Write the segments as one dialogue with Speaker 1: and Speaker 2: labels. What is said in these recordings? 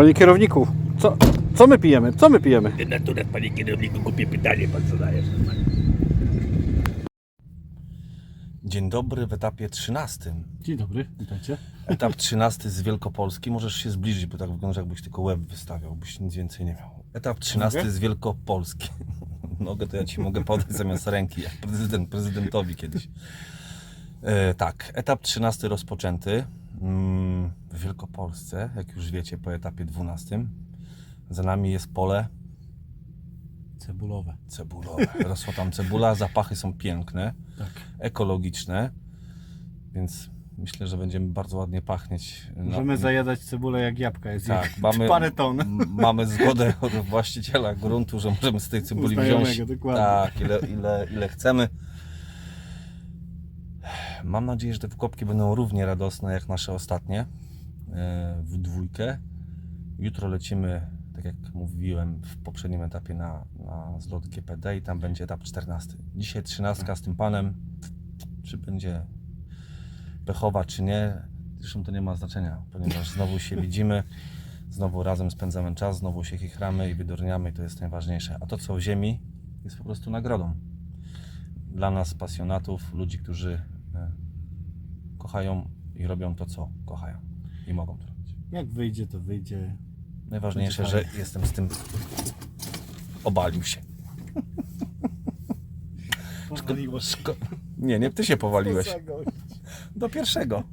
Speaker 1: Panie kierowniku, co, co my pijemy? Co my pijemy?
Speaker 2: Natomiast panie kierowniku głupie pytanie pan zadajesz.
Speaker 3: Dzień dobry w etapie 13.
Speaker 1: Dzień dobry, witajcie.
Speaker 3: Etap 13 z Wielkopolski. Możesz się zbliżyć, bo tak wygląda, jakbyś tylko łeb wystawiał, byś nic więcej nie miał. Etap 13
Speaker 1: Mogę?
Speaker 3: z Wielkopolski. Nogę to ja ci mogę podać zamiast ręki, jak prezydent, prezydentowi kiedyś. E, tak, etap 13 rozpoczęty w Wielkopolsce, jak już wiecie, po etapie 12. Za nami jest pole
Speaker 1: Cebulowe.
Speaker 3: cebulowe. Rosła tam cebula, zapachy są piękne,
Speaker 1: Tak.
Speaker 3: ekologiczne, więc myślę, że będziemy bardzo ładnie pachnieć. na-
Speaker 1: Możemy zajadać cebulę jak jabłka. Jest
Speaker 3: tak, mamy,
Speaker 1: parę ton.
Speaker 3: mamy zgodę od właściciela gruntu, że możemy z tej cebuli wziąć
Speaker 1: dokładnie.
Speaker 3: tak, ile, ile, ile chcemy. Mam nadzieję, że te wkopki będą równie radosne jak nasze ostatnie e, w dwójkę. Jutro lecimy, tak jak mówiłem w poprzednim etapie, na, na zlot GPD i tam będzie etap 14. Dzisiaj 13 z tym panem. Czy będzie pechowa, czy nie, zresztą to nie ma znaczenia, ponieważ znowu się widzimy, znowu razem spędzamy czas, znowu się chichramy i wydurniamy i to jest najważniejsze. A to, co w ziemi, jest po prostu nagrodą. Dla nas, pasjonatów, ludzi, którzy kochają i robią to, co kochają i mogą to robić.
Speaker 1: Jak wyjdzie, to wyjdzie.
Speaker 3: Najważniejsze, że jestem z tym. Obalił się.
Speaker 1: Powaliło
Speaker 3: Szko- Nie, nie, ty się powaliłeś. Do pierwszego.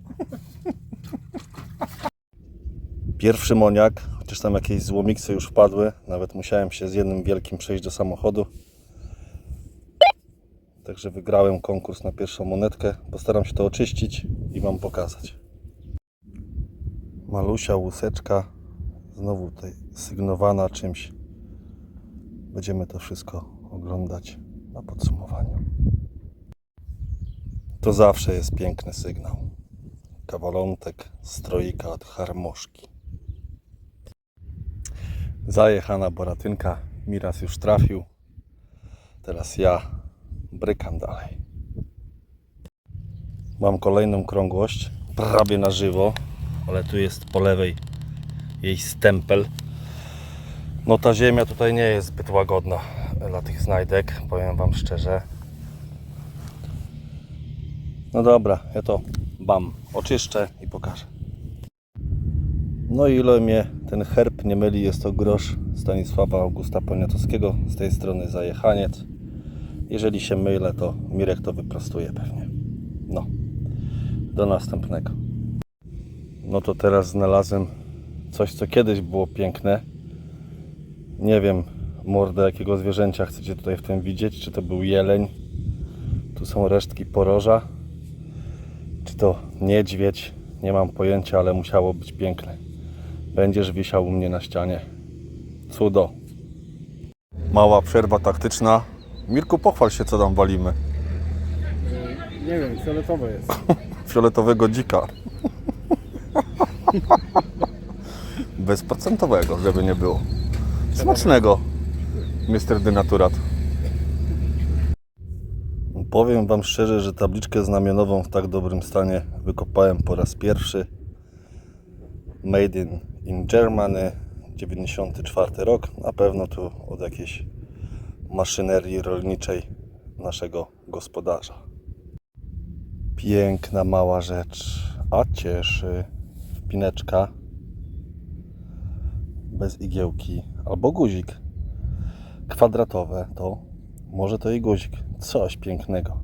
Speaker 3: Pierwszy moniak, chociaż tam jakieś złomiksy już wpadły. Nawet musiałem się z jednym wielkim przejść do samochodu. Także wygrałem konkurs na pierwszą monetkę. Postaram się to oczyścić i Wam pokazać. Malusia łuseczka. Znowu tutaj sygnowana czymś. Będziemy to wszystko oglądać na podsumowaniu. To zawsze jest piękny sygnał. Kawalątek strojika od harmoszki. Zajechana boratynka. Miras już trafił. Teraz ja brykam dalej. Mam kolejną krągłość. Prawie na żywo. Ale tu jest po lewej jej stempel. No ta ziemia tutaj nie jest zbyt łagodna dla tych znajdek, powiem Wam szczerze. No dobra, ja to bam, oczyszczę i pokażę. No i ile mnie ten herb nie myli, jest to grosz Stanisława Augusta Poniatowskiego, z tej strony zajechaniec. Jeżeli się mylę, to Mirek to wyprostuje pewnie. No, do następnego. No to teraz znalazłem coś, co kiedyś było piękne. Nie wiem, mordę jakiego zwierzęcia chcecie tutaj w tym widzieć. Czy to był jeleń? Tu są resztki poroża. Czy to niedźwiedź? Nie mam pojęcia, ale musiało być piękne. Będziesz wisiał u mnie na ścianie. Cudo. Mała przerwa taktyczna. Mirku, pochwal się, co tam walimy.
Speaker 1: Nie wiem, fioletowe jest.
Speaker 3: Fioletowego dzika. Bezprocentowego, żeby nie było. Smacznego, Mr. Denaturat. Powiem Wam szczerze, że tabliczkę znamionową w tak dobrym stanie wykopałem po raz pierwszy. Made in, in Germany, 94 rok. Na pewno tu od jakiejś maszynerii rolniczej naszego gospodarza. Piękna mała rzecz, a cieszy. Wpineczka bez igiełki albo guzik. Kwadratowe to może to i guzik. Coś pięknego.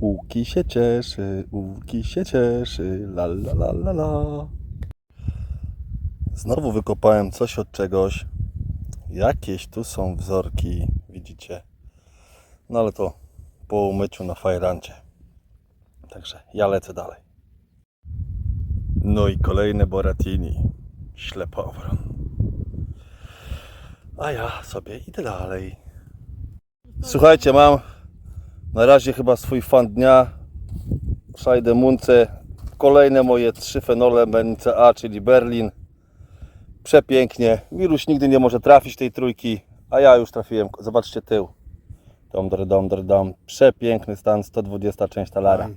Speaker 3: Łuki się cieszy, łuki się cieszy, la la la la la. Znowu wykopałem coś od czegoś. Jakieś tu są wzorki, widzicie. No ale to po umyciu na fajrancie. Także ja lecę dalej. No i kolejne Boratini. Ślepowron. A ja sobie idę dalej. Słuchajcie, mam na razie chyba swój fan dnia. Szajdę Munce. Kolejne moje trzy fenole BNCA, czyli Berlin. Przepięknie. Wirus nigdy nie może trafić tej trójki, a ja już trafiłem. Zobaczcie tył. Dom, dr, dom, dr, dom. Przepiękny stan, 120 część talara.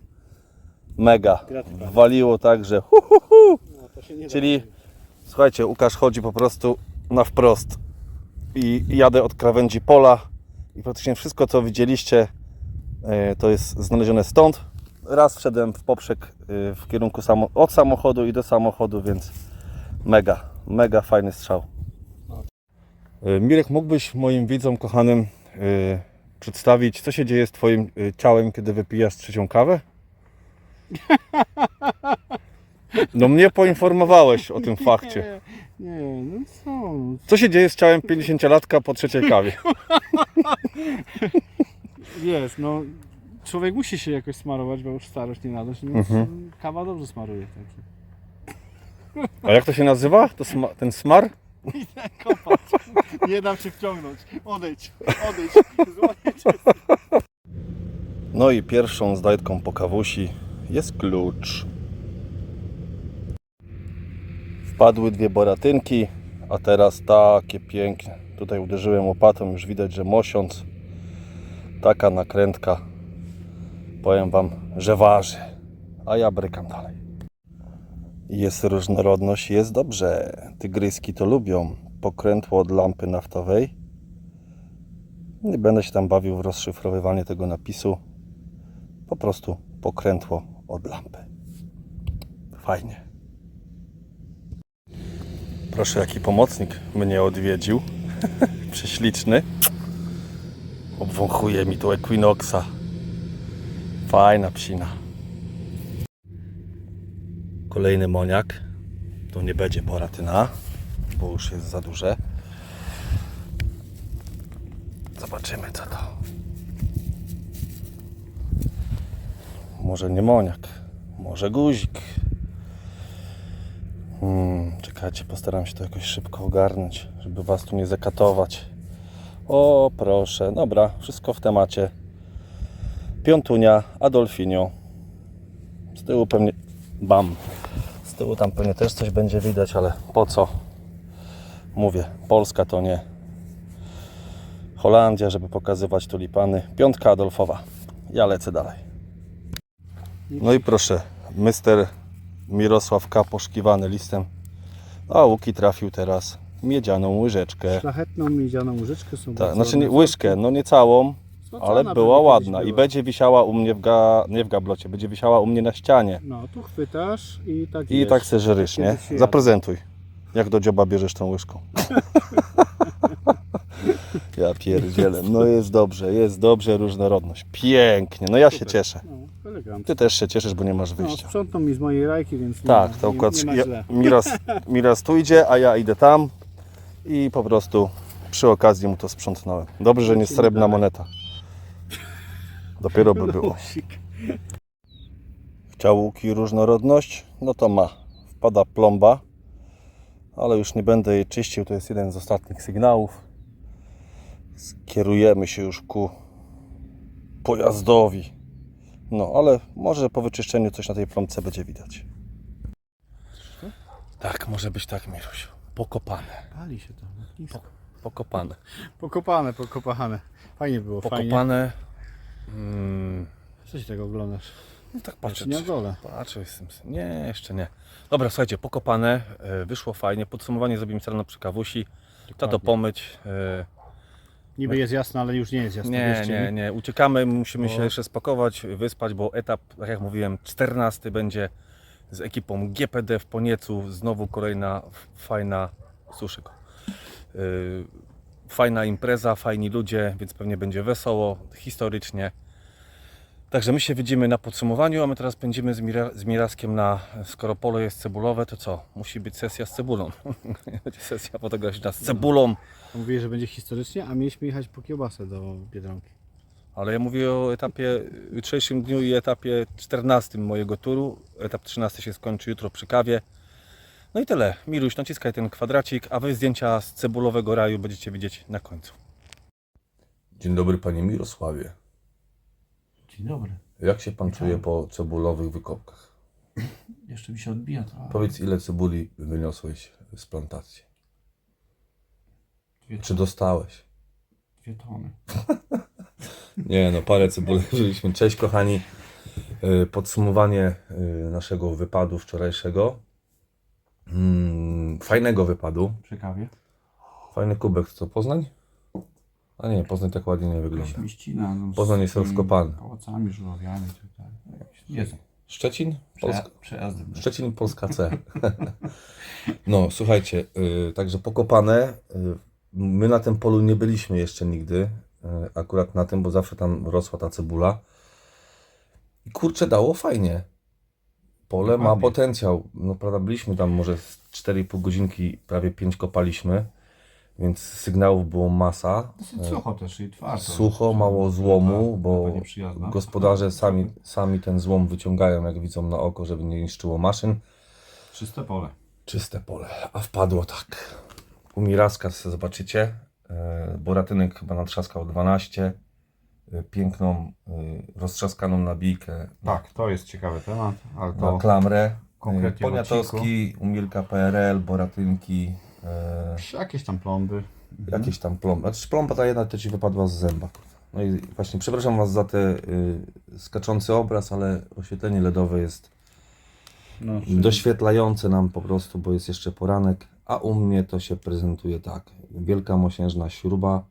Speaker 3: Mega. Waliło tak, że hu, hu, hu.
Speaker 1: No,
Speaker 3: Czyli Słuchajcie, Łukasz chodzi po prostu na wprost. I jadę od krawędzi pola. I praktycznie wszystko, co widzieliście, e, to jest znalezione stąd. Raz wszedłem w poprzek e, w kierunku samo, od samochodu i do samochodu, więc mega, mega fajny strzał. E, Mirek, mógłbyś moim widzom kochanym e, przedstawić, co się dzieje z Twoim e, ciałem, kiedy wypijasz trzecią kawę? No mnie poinformowałeś o tym fakcie.
Speaker 1: Nie, nie, no co?
Speaker 3: Co się dzieje z ciałem 50-latka po trzeciej kawie?
Speaker 1: Wiesz, no człowiek musi się jakoś smarować, bo już starość nie nadość, więc
Speaker 3: Mhm.
Speaker 1: kawa dobrze smaruje. Także.
Speaker 3: A jak to się nazywa? To sma- ten smar?
Speaker 1: Kopać. Nie dam się wciągnąć. Odejdź, odejdź. Złonię.
Speaker 3: No i pierwszą znajdką po kawusi jest klucz. Wpadły dwie boratynki, a teraz takie piękne. Tutaj uderzyłem łopatą, już widać, że mosiąc. Taka nakrętka. Powiem Wam, że waży. A ja brykam dalej. Jest różnorodność, jest dobrze. Tygryski to lubią. Pokrętło od lampy naftowej. Nie będę się tam bawił w rozszyfrowywanie tego napisu po prostu pokrętło od lampy. Fajnie. Proszę, jaki pomocnik mnie odwiedził. Prześliczny. Obwąchuje mi tu Equinoxa. Fajna psina. Kolejny moniak. To nie będzie boratyna, bo już jest za duże. Zobaczymy co to. Może nie moniak, może guzik. Hmm, czekajcie, postaram się to jakoś szybko ogarnąć, żeby Was tu nie zakatować. O, proszę, dobra, wszystko w temacie. Piątunia, Adolfinio. Z tyłu pewnie, bam. Tyłu tam pewnie też coś będzie widać, ale po co? Mówię, Polska to nie. Holandia, żeby pokazywać tulipany. Piątka Adolfowa. Ja lecę dalej. No i proszę, Mr. Mirosław K. poszukiwany listem. A Łuki trafił teraz miedzianą łyżeczkę.
Speaker 1: Szlachetną miedzianą łyżeczkę są
Speaker 3: Tak,
Speaker 1: bardzo
Speaker 3: znaczy nie, łyżkę, no nie całą, ale
Speaker 1: pewnie
Speaker 3: była
Speaker 1: kiedyś
Speaker 3: ładna i
Speaker 1: była.
Speaker 3: będzie wisiała u mnie w ga, nie w gablocie, będzie wisiała u mnie na ścianie.
Speaker 1: No, tu chwytasz i tak
Speaker 3: I
Speaker 1: wiesz,
Speaker 3: tak se żerysz, nie? Zaprezentuj. Jak do dzioba bierzesz tą łyżką. ja pierdzielę. No jest dobrze, jest dobrze, różnorodność. Pięknie, no ja się
Speaker 1: Super.
Speaker 3: cieszę.
Speaker 1: No, elegancko.
Speaker 3: Ty też się cieszysz, bo nie masz
Speaker 1: No,
Speaker 3: wyjścia.
Speaker 1: sprzątną mi z mojej rajki, więc nie,
Speaker 3: Tak,
Speaker 1: ma,
Speaker 3: to
Speaker 1: nie,
Speaker 3: akurat
Speaker 1: nie ma
Speaker 3: ja,
Speaker 1: źle.
Speaker 3: Miras, Miras tu idzie, a ja idę tam i po prostu przy okazji mu to sprzątnąłem. Dobrze, że nie srebrna moneta. Dopiero by było. Chciał łuki różnorodność? No to ma. Wpada plomba, ale już nie będę jej czyścił. To jest jeden z ostatnich sygnałów. Skierujemy się już ku pojazdowi. No, ale może po wyczyszczeniu coś na tej plomce będzie widać. Tak, może być tak, Miruś. Pokopane.
Speaker 1: Pali się to. ognisko.
Speaker 3: Pokopane.
Speaker 1: Pokopane, pokopane. Fajnie było, fajnie.
Speaker 3: Pokopane. Mm,
Speaker 1: Co się tego oglądasz?
Speaker 3: no tak patrzę.
Speaker 1: nie ogolę.
Speaker 3: Patrzę, jestem. Nie, jeszcze nie. Dobra, słuchajcie, pokopane, e, wyszło fajnie. Podsumowanie zrobimy rano przy kawusi. To to
Speaker 1: Dokładnie.
Speaker 3: pomyć. e,
Speaker 1: Niby jest jasno, ale już nie jest jasno.
Speaker 3: Nie,
Speaker 1: wierzcie
Speaker 3: nie,
Speaker 1: mi.
Speaker 3: nie. Uciekamy, musimy się
Speaker 1: Bo-
Speaker 3: jeszcze spakować, wyspać, bo etap, tak jak mówiłem, 14 będzie z ekipą GPD w Poniecu. Znowu kolejna f- fajna, suszy go. Yy, fajna impreza, fajni ludzie, więc pewnie będzie wesoło, historycznie. Także my się widzimy na podsumowaniu, a my teraz pędzimy z, Mira, z Miraskiem na, skoro pole jest cebulowe, to co? Musi być sesja z cebulą. będzie sesja fotograficzna z cebulą.
Speaker 1: Mówili, że będzie historycznie, a mieliśmy jechać po kiełbasę do Biedronki.
Speaker 3: Ale ja mówię o etapie jutrzejszym dniu i etapie 14 mojego turu. Etap 13 się skończy jutro przy kawie. No i tyle. Miruś, naciskaj ten kwadracik, a wy zdjęcia z cebulowego raju będziecie widzieć na końcu. Dzień dobry panie Mirosławie.
Speaker 4: Dzień dobry.
Speaker 3: Jak się pan
Speaker 4: czuje
Speaker 3: po cebulowych wykopkach?
Speaker 4: Jeszcze mi się odbija to.
Speaker 3: Powiedz ile cebuli wyniosłeś z plantacji?
Speaker 4: Dwie,
Speaker 3: Czy dostałeś?
Speaker 4: dwie tony.
Speaker 3: Nie, no parę cebuli wzięliśmy. Cześć kochani. Y, Podsumowanie y, naszego wypadu wczorajszego. Mm, fajnego wypadu.
Speaker 4: Przy kawie.
Speaker 3: Fajny kubek, co Poznań? A nie, Poznań tak ładnie nie wygląda.
Speaker 4: Śmieścina. No,
Speaker 3: Poznań jest rozkopany.
Speaker 4: Owocami, żuławiami i tak dalej. No, jakieś- Jest.
Speaker 3: Szczecin? Polska.
Speaker 4: Przejazdem.
Speaker 3: Szczecin, Polska C. No, słuchajcie, y, także pokopane. Y, my na tym polu nie byliśmy jeszcze nigdy. Y, akurat na tym, bo zawsze tam rosła ta cebula. I kurczę, dało fajnie. Pole ma
Speaker 4: Dokładnie.
Speaker 3: potencjał. No, prawda, byliśmy tam może z 4,5 godzinki, prawie 5 kopaliśmy, więc sygnałów było masa.
Speaker 4: Dosyć sucho też i twardo.
Speaker 3: Sucho, mało złomu, bo
Speaker 4: Taka nieprzyjazna.
Speaker 3: gospodarze sami, sami ten złom wyciągają, jak widzą na oko, żeby nie niszczyło maszyn.
Speaker 4: Czyste pole.
Speaker 3: Czyste pole, a wpadło tak. U Miraska sobie zobaczycie. e, Boratynek chyba natrzaskał 12. e, Piękną, e, roztrzaskaną nabijkę
Speaker 4: Tak, to jest ciekawy temat, ale
Speaker 3: na
Speaker 4: to
Speaker 3: klamrę.
Speaker 4: konkretnie w
Speaker 3: Poniatowski, Umilka PRL, Boratynki. e,
Speaker 4: jakieś tam plomby.
Speaker 3: Jakieś tam plomby. Znaczy plomba ta jedna to ci wypadła z zęba. No i właśnie przepraszam Was za ten y, skaczący obraz, ale oświetlenie LEDowe jest
Speaker 4: No,
Speaker 3: doświetlające nam po prostu, bo jest jeszcze poranek, a u mnie to się prezentuje tak. Wielka mosiężna śruba,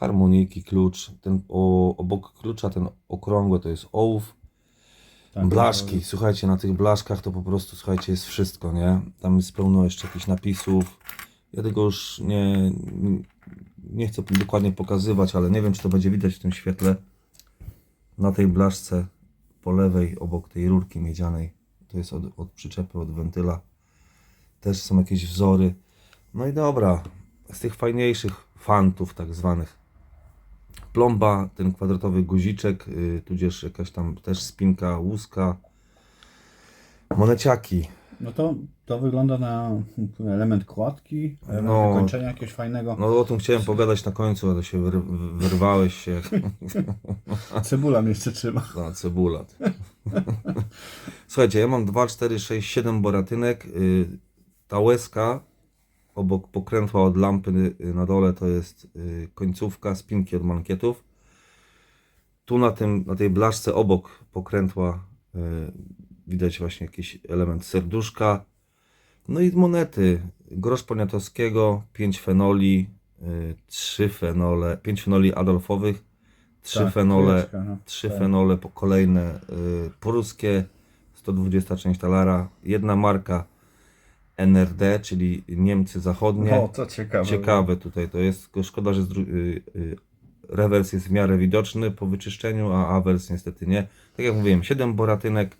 Speaker 3: harmonijki, klucz, ten o, obok klucza ten okrągły to jest ołów,
Speaker 4: tak,
Speaker 3: blaszki, słuchajcie, na tych blaszkach to po prostu, słuchajcie, jest wszystko, nie? Tam jest pełno jeszcze jakichś napisów, ja tego już nie, nie chcę dokładnie pokazywać, ale nie wiem, czy to będzie widać w tym świetle, na tej blaszce po lewej, obok tej rurki miedzianej, to jest od, od przyczepy, od wentyla, też są jakieś wzory, no i dobra, z tych fajniejszych fantów tak zwanych, plomba, ten kwadratowy guziczek, y, tudzież jakaś tam też spinka, łuska, moneciaki,
Speaker 4: No to, to wygląda na element kładki, element
Speaker 3: No.
Speaker 4: wykończenia jakiegoś fajnego.
Speaker 3: no o tym chciałem pogadać na końcu, ale się wyr wyrwałeś się
Speaker 4: Cebula mnie jeszcze trzyma.
Speaker 3: na cebula. Słuchajcie, ja mam 2, 4, 6, 7 boratynek, ta łezka obok pokrętła od lampy y, na dole to jest y, końcówka spinki od mankietów. Tu na, tym, na tej blaszce obok pokrętła y, widać właśnie jakiś element serduszka. No i monety. Grosz poniatowskiego, 5 fenoli, 3 fenole, 5 fenoli adolfowych, 3
Speaker 4: Tak,
Speaker 3: fenole,
Speaker 4: no.
Speaker 3: trzy
Speaker 4: Tak.
Speaker 3: fenole po kolejne pruskie, 120 część talara, jedna marka NRD, czyli Niemcy Zachodnie.
Speaker 4: No, to ciekawe.
Speaker 3: Ciekawe tutaj to jest, szkoda, że y, y, rewers jest w miarę widoczny po wyczyszczeniu, a awers niestety nie. Tak jak mówiłem, 7 boratynek.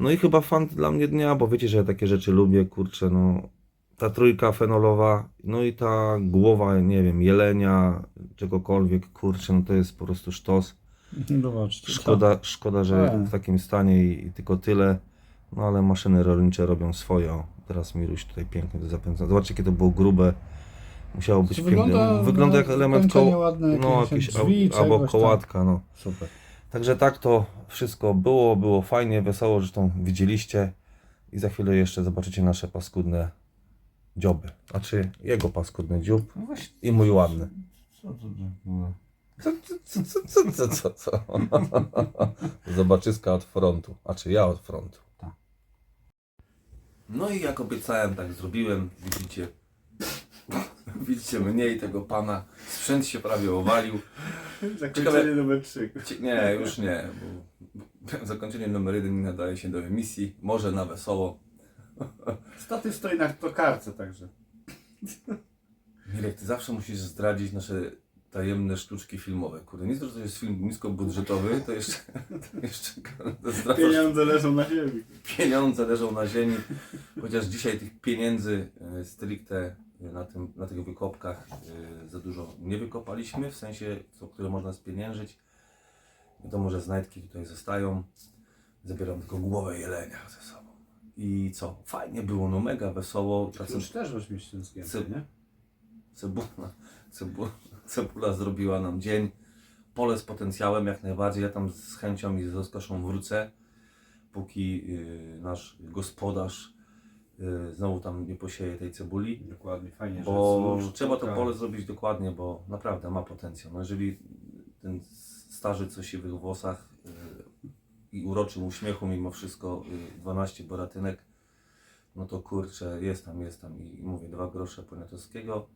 Speaker 3: No i chyba fan dla mnie dnia, bo wiecie, że ja takie rzeczy lubię, kurczę, no. Ta trójka fenolowa, no i ta głowa, nie wiem, jelenia, czegokolwiek, kurczę, no to jest po prostu sztos.
Speaker 4: Zobaczcie.
Speaker 3: Szkoda, szkoda że
Speaker 4: Tak.
Speaker 3: w takim stanie i, i tylko tyle. No ale maszyny rolnicze robią swoje. Teraz Miruś tutaj pięknie to zapędza. Zobaczcie, jakie to było grube. Musiało być
Speaker 4: To
Speaker 3: piękne.
Speaker 4: wygląda,
Speaker 3: Wygląda jak element koło,
Speaker 4: ładne,
Speaker 3: no,
Speaker 4: jakieś drzwi,
Speaker 3: al- albo kołatka. No.
Speaker 4: Super.
Speaker 3: Także tak to wszystko było, było fajnie, wesoło, zresztą widzieliście. I za chwilę jeszcze zobaczycie nasze paskudne dzioby. Znaczy jego paskudny dziób
Speaker 4: No właśnie,
Speaker 3: i mój ładny.
Speaker 4: co to.
Speaker 3: Co, co, co, co, co, co, co? Zobaczyska od frontu, a czy ja od frontu. No i jak obiecałem, tak zrobiłem. Widzicie, widzicie mniej tego pana. Sprzęt się prawie owalił.
Speaker 4: Zakończenie numer 3.
Speaker 3: Cie- Nie, już nie, bo zakończenie numer jeden nie nadaje się do emisji. Może na wesoło.
Speaker 4: Statyw stoi na tokarce także.
Speaker 3: Mirek, ty zawsze musisz zdradzić nasze tajemne sztuczki filmowe. Kurde, nie to, że to jest film niskobudżetowy, to jeszcze, to jeszcze zdradzasz
Speaker 4: Pieniądze leżą na ziemi.
Speaker 3: pieniądze leżą na ziemi, chociaż dzisiaj tych pieniędzy e, stricte e, na, tym, na tych wykopkach e, za dużo nie wykopaliśmy, w sensie, co, które można spieniężyć. Wiadomo, że znajdki tutaj zostają. Zabieram tylko głowę jelenia ze sobą. I co? Fajnie było, no mega wesoło. Ta
Speaker 4: Już też weźmiesz nie?
Speaker 3: Cebula, cebula, cebula zrobiła nam dzień. Pole z potencjałem jak najbardziej. Ja tam z chęcią i z rozkoszą wrócę, póki y, nasz gospodarz y, znowu tam nie posieje tej cebuli.
Speaker 4: Dokładnie, fajnie,
Speaker 3: Bo
Speaker 4: że
Speaker 3: trzeba to pole zrobić dokładnie, bo naprawdę ma potencjał. No jeżeli ten starzy o siwych włosach y, i uroczym uśmiechu mimo wszystko y, 12 boratynek, no to kurczę, jest tam, jest tam i mówię, dwa grosze Poniatowskiego,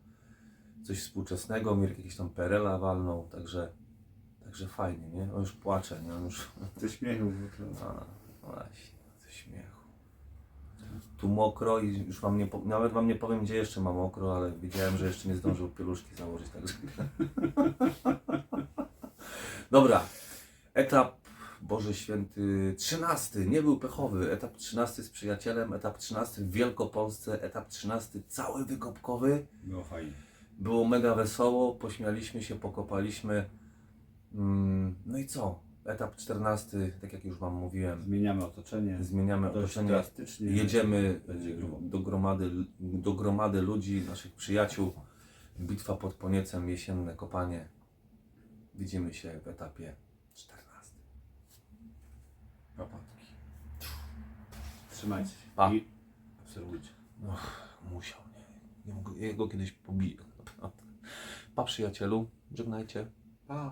Speaker 3: coś współczesnego, Mirek jakiś tam perela walnął, także, także fajnie, nie? On już płacze, nie? On już,
Speaker 4: Ze śmiechu.
Speaker 3: a, no właśnie, ze śmiechu. Tu mokro i już wam nie, po- nawet wam nie powiem, gdzie jeszcze ma mokro, ale widziałem, że jeszcze nie zdążył pieluszki założyć, także... Dobra, etap Boże Święty 13, nie był pechowy, etap 13 z przyjacielem, etap 13 w Wielkopolsce, etap 13 cały wykopkowy.
Speaker 4: Było fajnie.
Speaker 3: Było mega wesoło, pośmialiśmy się, pokopaliśmy. Mm, No i co? Etap 14, tak jak już Wam mówiłem,
Speaker 4: Zmieniamy otoczenie.
Speaker 3: zmieniamy
Speaker 4: Dość
Speaker 3: otoczenie,
Speaker 4: drastycznie.
Speaker 3: jedziemy
Speaker 4: grubo.
Speaker 3: do gromady, do gromady ludzi, naszych przyjaciół. Bitwa pod Poniecem, jesienne kopanie. Widzimy się w etapie 14.
Speaker 4: Papatki. Trzymajcie się.
Speaker 3: Pa.
Speaker 4: I obserwujcie.
Speaker 3: No, musiał, nie? Ja go, ja go kiedyś pobiję. Pa przyjacielu, żegnajcie. Pa.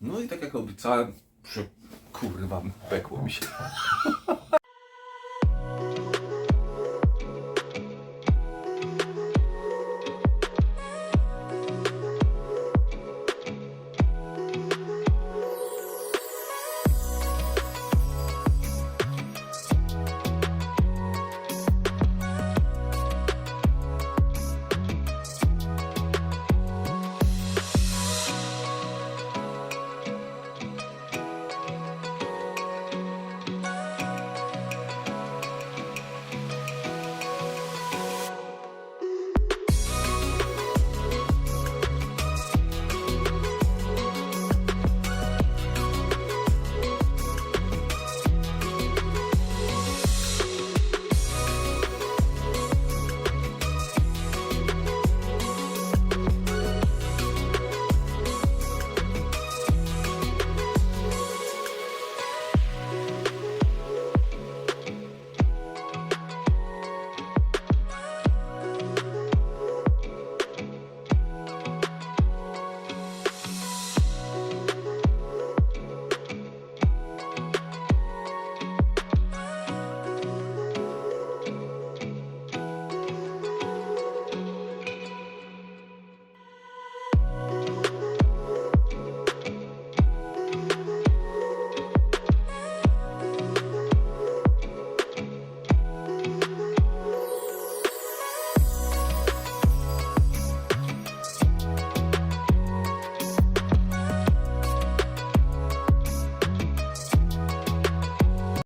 Speaker 3: No i tak jak obiecałem, przy... kurwa, pekło mi się.